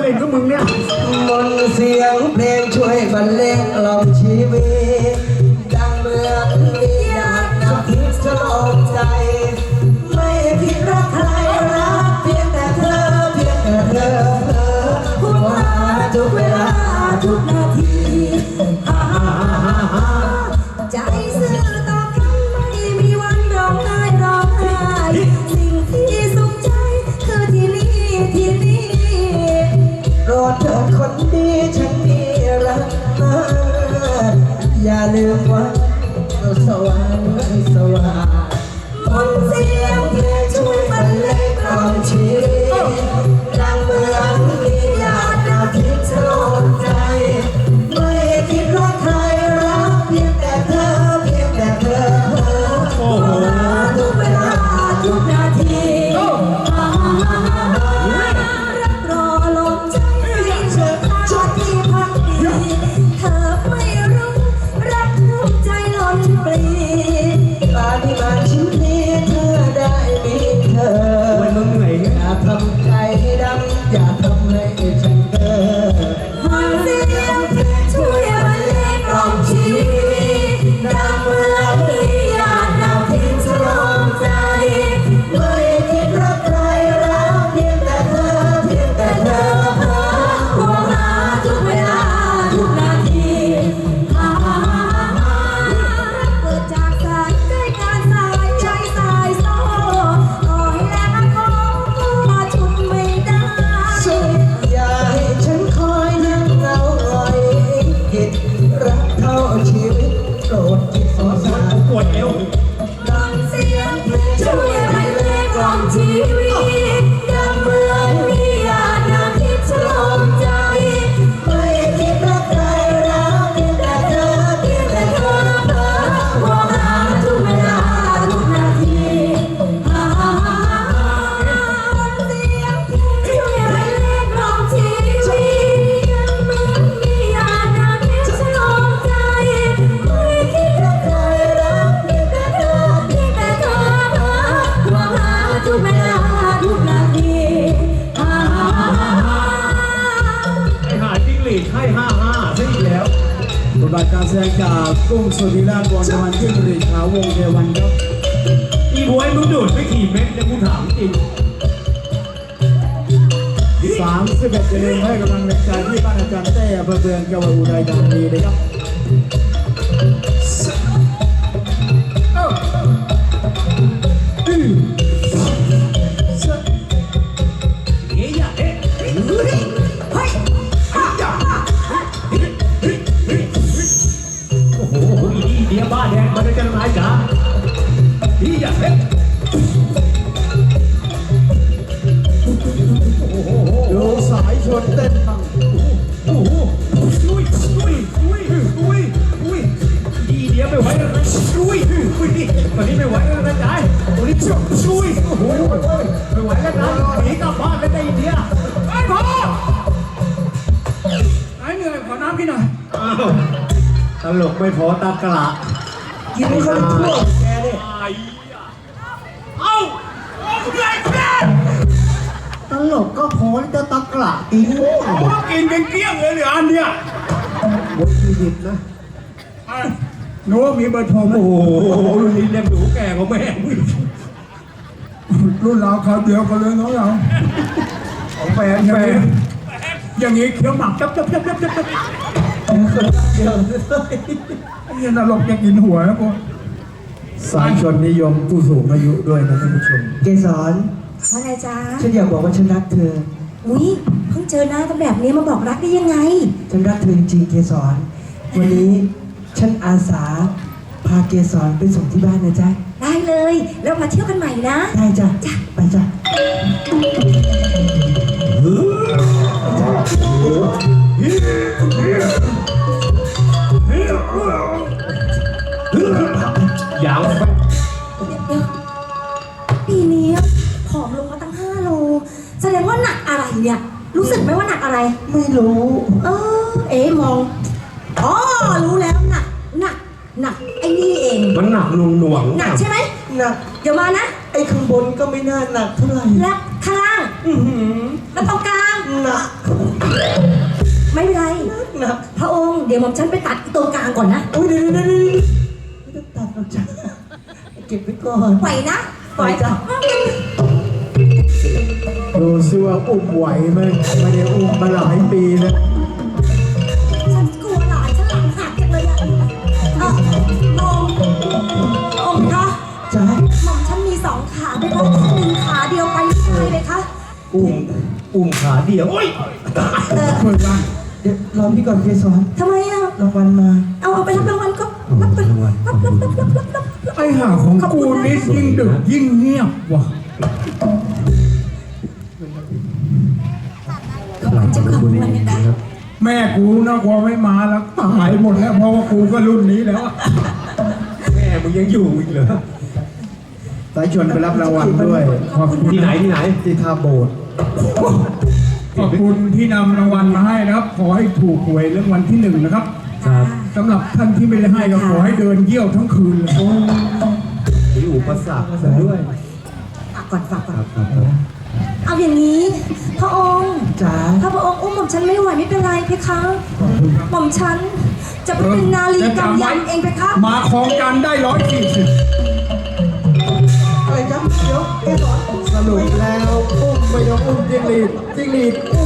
เล่นกับมึงเนี่ยมนต์เสียงเพลงช่วยบรรเลงกล่อมชีวิต ดังเมืองนิยามนำทิพย์ฉลอใจ ไม่ผิดรักใครรักเพียงแต่เธอเพียงแต่เธอเธอหัวใจทุกเวลาทุกนา เราสว่างสว่างมนต์เสียงเพลงช่วยบรรเลงกคล่อวามมชีวิต ทบาทการแสดงจากกุ้งสุธิราชวรวันที่บริขาวงเทวันครับอีบวยมึงดูดไปกี่เม็ดเนี่ยกูถามจริง31จะเดินให้กำลังใจที่บ้านอาจารย์เต้อำเภอเมืองจังหวัดอุทัยธานีนะครับ อียบ้าแดงมาด้วยกันหลายจ๋าเฮ้ยอย่าเฮ้ยโอ้โหดูสายชนเต้นบ้างโอ้โหอุ้ยอุ้ยอุ้ยอุ้ยอุ้ยอีเดียวไม่ไหวแล้วนะอุ้ยอุ้ยตอนนี้ไม่ไหวแล้วนะจ๊ะตอนนี้ช่วยช่วยโอ้โหไม่ไหวแล้วนะหนีกลับบ้านแล้วนะอีเดียไอ้พ่อหายเหนื่อยขอน้ำกินหน่อยอ้าวตลกไม่พอตากระ กินคนทั่วแกเนี่ยเอ้าใหญ่แก่ตลกก็พอจะตะกระกินผมกินกันเกลี้ยงเลยเหลืออันเนี้ยวัตถุดิบนะหนูว่ามีเบอร์โทรไหมโอ้โหรุ่นนี้เรียกหนูแก่กว่าแม่มึงรุ่นเราเขาวเดียวกันเลยน้องเราของแฟนแฟนอย่างนี้เคี้ยวหมักจับจับจับจับจับจับเดี๋ยว นี่นรกจะกินหัวนะกูสายชนนิยมผู้สูงอายุด้วยนะท่านผู้ชม เกสรว่าไงจ๊ะฉันอยากบอกว่าฉันรักเธอ อุ้ยเพิ่งเจอหน้ากันแบบนี้มาบอกรักได้ยังไง ฉันรักเธอจริงๆเกสรวันนี้ฉันอาสาพาเกสรไปส่งที่บ้านนะจ๊ะ ได้เลยแล้วมาเที่ยวกันใหม่นะได้จ้ะไปจ้ะอย่าง รู้สึกไหมว่าหนักอะไร ไม่รู้ เออ เอ๊ะมอง อ๋อ รู้แล้วหนัก หนัก หนัก ไอ้นี่เอง มันหนักหน่วงหน่วงหนักใช่ไหมหนักเดี๋ยวมานะ ไอ้ข้างบนก็ไม่น่าหนักเท่าไหร่และข้างล่างอื้อหือแล้วตรงกลางหหนักไม่เป็นไร หนักพระองค์ เดี๋ยวหม่อมฉันไปตัดตรงกลางก่อนนะอุ้ยเดี๋ยวเดี๋ยวเดี๋ยวไม่ต้องตัดหรอกจ้ะเก็บไว้ก่อน ปล่อยนะ ปล่อยจ้ะ ดูซิว่าอุ้มไหวไหมไม่ได้อุ้มมาหลายปีแล้วฉันกลัวหลานฉันหลังหักจังเลยอะเอ่อองค์องค์คะจ้ะหม่อมฉันมีสองขาด้วยคะหนึ่งขาเดียวไปไม่ได้เลยคะอุ้มอุ้มขาเดียวโอ้ยเออช่วยกันเดี๋ยวรอพี่ก่อนเกสรทำไมอะรางวัลมาเอาเอาไปรับรางวัลก็รับไปรับรับรับรับรับรับรับ ไอ้ห่าของกูนี่ยิ่งดึกยิ่งเงียบว่ะจะ แม่กูนะกลัวไม่มาแล้วตายหมดแล้วเพราะว่ากูก็รุ่นนี้แล้ว แม่มึงยังอยู่อีกเหรอสายชนไปรับรางวัลด้วยขอบคุณที่ไหนที่ไหนที่ท่าโบสถ์ขอบคุณที่นำรางวัลมาให้นะครับ ขอให้ถูกหวยเรื่องวันที่หนึ่งนะครับครับสำหรับท่านที่ไม่ได้ให้ก็ขอให้เดินเยี่ยวทั้งคืนเลยมีอุปสรรคซะด้วย ฝากก่อนฝากก่อนครับครับครับเอาอย่างนี้พระองค์ จ้าถ้าพระองค์อุ้มหม่อมฉันไม่ไหวไม่เป็นไรเพคะหม่อมฉันจะไปเป็นนาลีกำยำเองเพคะมาคลองกันได้ร้อยสี่สิบอะไรจ้ะเดี๋ยวเกสรสรุปแล้วอุ้มไม่ยอมอุ้มจิ้งหรีดจิ้งหรีดอุ้มกุ้งไป